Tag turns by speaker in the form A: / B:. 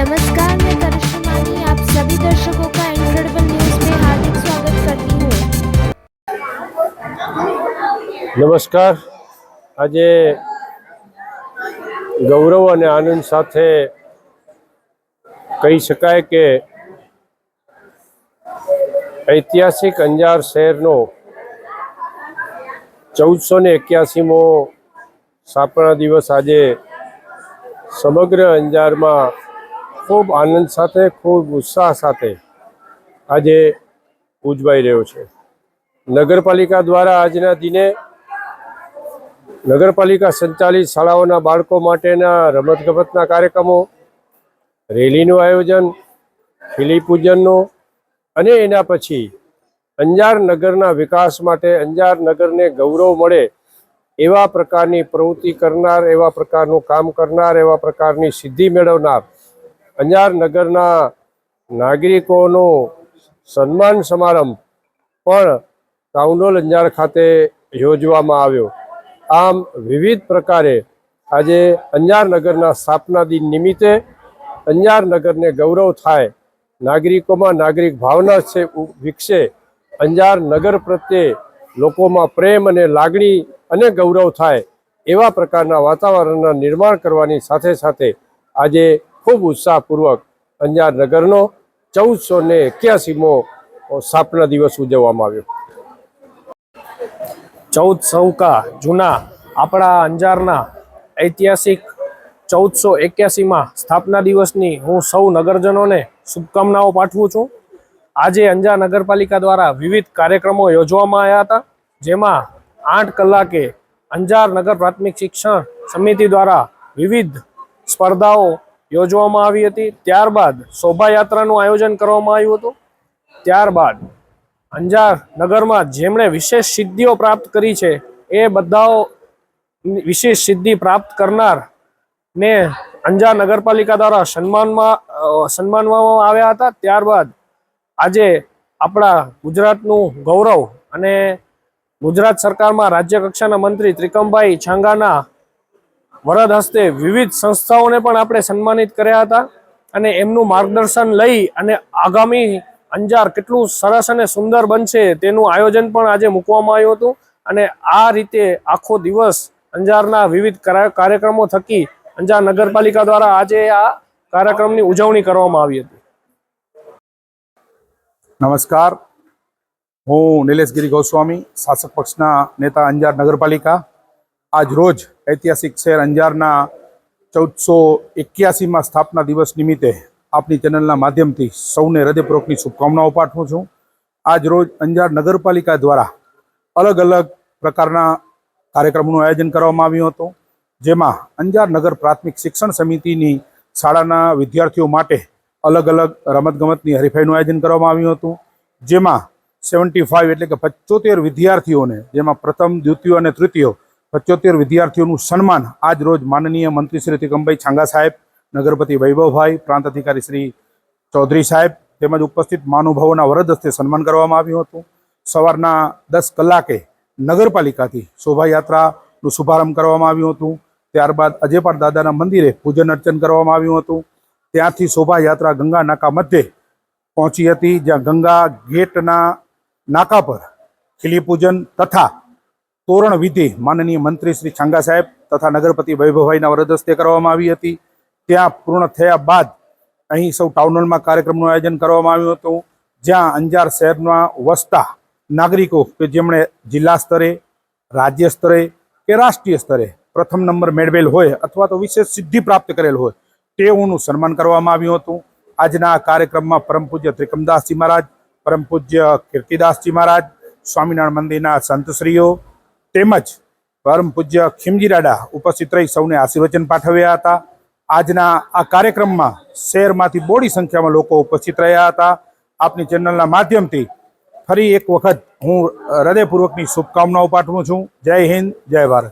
A: नमस्कार मैं करिश्मा मानी आप सभी दर्शकों का इनक्रेडिबल न्यूज में हार्दिक स्वागत करती हूँ
B: નમસ્કાર આજે ગૌરવ અને આનંદ સાથે કહી શકાય કે ઐતિહાસિક અંજાર શહેરનો ચૌદસો ને એક્યાસીમો સ્થાપના દિવસ આજે સમગ્ર અંજારમાં ખૂબ આનંદ સાથે, ખૂબ ઉત્સાહ સાથે આજે ઉજવાઈ રહ્યો છે. નગરપાલિકા દ્વારા આજના દિને નગરપાલિકા સંચાલિત શાળાઓના બાળકો માટેના રમતગમતના કાર્યક્રમો, રેલીનું આયોજન, ખીલી પૂજનનું અને એના પછી અંજાર નગરના વિકાસ માટે અંજાર નગરને ગૌરવ મળે એવા પ્રકારની પ્રવૃત્તિ કરનાર, એવા પ્રકારનું કામ કરનાર, એવા પ્રકારની સિદ્ધિ મેળવનાર અંજાર નગરના નાગરિકોનો સન્માન સમારંભ પણ કાઉન્ડોલ અંજાર ખાતે યોજવામાં આવ્યો. આમ વિવિધ પ્રકારે આજે અંજાર નગરના સ્થાપના દિન નિમિત્તે અંજાર નગરને ગૌરવ થાય, નાગરિકોમાં નાગરિક ભાવના છે વિકસે, અંજાર નગર પ્રત્યે લોકોમાં પ્રેમ અને લાગણી અને ગૌરવ થાય એવા પ્રકારના વાતાવરણના નિર્માણ કરવાની સાથે સાથે આજે ખૂબ ઉત્સાહપૂર્વક અંજાર નગરનો ચૌદસો ને એક્યાસીમો સ્થાપના દિવસ ઉજવવામાં આવ્યો.
C: ચૌદ સૌકા જૂના આપણા અંજારના ઐતિહાસિક ચૌદસો એક્યાસીમાં સ્થાપના દિવસની હું સૌ નગરજનોને શુભકામનાઓ પાઠવું છું. આજે અંજાર નગરપાલિકા દ્વારા વિવિધ કાર્યક્રમો યોજવામાં આવ્યા હતા, જેમાં આઠ કલાકે અંજાર નગર પ્રાથમિક શિક્ષણ સમિતિ દ્વારા વિવિધ સ્પર્ધાઓ યોજવામાં આવી હતી. ત્યારબાદ શોભાયાત્રાનું આયોજન કરવામાં આવ્યું હતું. ત્યારબાદ અંજાર નગરમાં જેમણે વિશેષ સિદ્ધિઓ પ્રાપ્ત કરી છે, એ બધાઓ વિશેષ સિદ્ધિ પ્રાપ્ત કરનાર ને અંજાર નગરપાલિકા દ્વારા સન્માનમાં સન્માનવામાં આવ્યા હતા. ત્યારબાદ આજે આપણા ગુજરાતનું ગૌરવ અને ગુજરાત સરકારમાં રાજ્ય કક્ષાના મંત્રી ત્રિકમભાઈ છાંગાના વરદ હસ્તે વિવિધ સંસ્થાઓને પણ આપણે સન્માનિત કર્યા હતા અને એમનું માર્ગદર્શન લઈ અને આગામી અંજાર કેટલું સરસ અને સુંદર બનશે તેનું આયોજન પણ આજે મૂકવામાં આવ્યું હતું. અને આ રીતે આખો દિવસ અંજારના વિવિધ કરા- કાર્યક્રમો થકી અંજાર નગરપાલિકા દ્વારા આજે આ કાર્યક્રમની ઉજવણી કરવામાં આવી હતી.
D: નમસ્કાર. હું નિલેશગીરી ગોસ્વામી, શાસક પક્ષના નેતા અંજાર નગરપાલિકા. આજ રોજ ઐતિહાસિક શહેર અંજારના ચૌદસો એક્યાસીમાં સ્થાપના દિવસ નિમિત્તે આપની ચેનલના માધ્યમથી સૌને હૃદયપૂર્વકની શુભકામનાઓ પાઠવું છું. આજ રોજ અંજાર નગરપાલિકા દ્વારા અલગ અલગ પ્રકારના કાર્યક્રમોનું આયોજન કરવામાં આવ્યું હતું, જેમાં અંજાર નગર પ્રાથમિક શિક્ષણ સમિતિની શાળાના વિદ્યાર્થીઓ માટે અલગ અલગ રમતગમતની હરીફાઈનું આયોજન કરવામાં આવ્યું હતું, જેમાં સેવન્ટી ફાઇવ એટલે કે પચોતેર વિદ્યાર્થીઓને, જેમાં પ્રથમ, દ્વિતીય અને તૃતીય પચોતેર વિદ્યાર્થીઓનું સન્માન આજ રોજ માનનીય મંત્રી શ્રી તિકમભાઈ છાંગા સાહેબ, નગરપતિ વૈભવભાઈ, પ્રાંત અધિકારી શ્રી ચૌધરી સાહેબ તેમજ ઉપસ્થિત મહાનુભાવોના વરદ હસ્તે સન્માન કરવામાં આવ્યું હતું. સવારના દસ કલાકે નગરપાલિકાથી શોભાયાત્રાનું શુભારંભ કરવામાં આવ્યું હતું. ત્યારબાદ અજેપાળ દાદાના મંદિરે પૂજન અર્ચન કરવામાં આવ્યું હતું. ત્યાંથી શોભાયાત્રા ગંગા નાકા મધ્યે પહોંચી હતી, જ્યાં ગંગા ગેટના નાકા પર ખીલી પૂજન તથા તોરણ વિધિ માનનીય મંત્રી શ્રી છાંગા સાહેબ તથા નગરપતિ વૈભવભાઈના વરદ હસ્તે કરવામાં આવી હતી. ત્યાં પૂર્ણ થયા બાદ અહીં સૌ ટાઉન હોલમાં કાર્યક્રમનું આયોજન કરવામાં આવ્યું હતું. જ્યાં અંજાર શહેરમાં વસતા નાગરિકો કે જેમણે જિલ્લા સ્તરે, રાજ્ય સ્તરે કે રાષ્ટ્રીય સ્તરે પ્રથમ નંબર મેળવેલ હોય અથવા તો વિશેષ સિદ્ધિ પ્રાપ્ત કરેલ હોય તેઓનું સન્માન કરવામાં આવ્યું હતું. આજના કાર્યક્રમમાં પરમ પૂજ્ય ત્રિકમદાસજી મહારાજ, પરમ પૂજ્ય કીર્તિદાસજી મહારાજ, સ્વામિનારાયણ મંદિરના સંતશ્રીઓ તેમજ પરમ પૂજ્ય ખીમજીરાડા ઉપસ્થિત રહી સૌને આશીર્વચન પાઠવ્યા હતા. આજના આ કાર્યક્રમમાં શહેરમાંથી બોડી સંખ્યામાં લોકો ઉપસ્થિત રહ્યા હતા. આપની ચેનલના માધ્યમથી ફરી એક વખત હું હૃદયપૂર્વકની શુભકામનાઓ પાઠવું છું. જય હિન્દ, જય ભારત.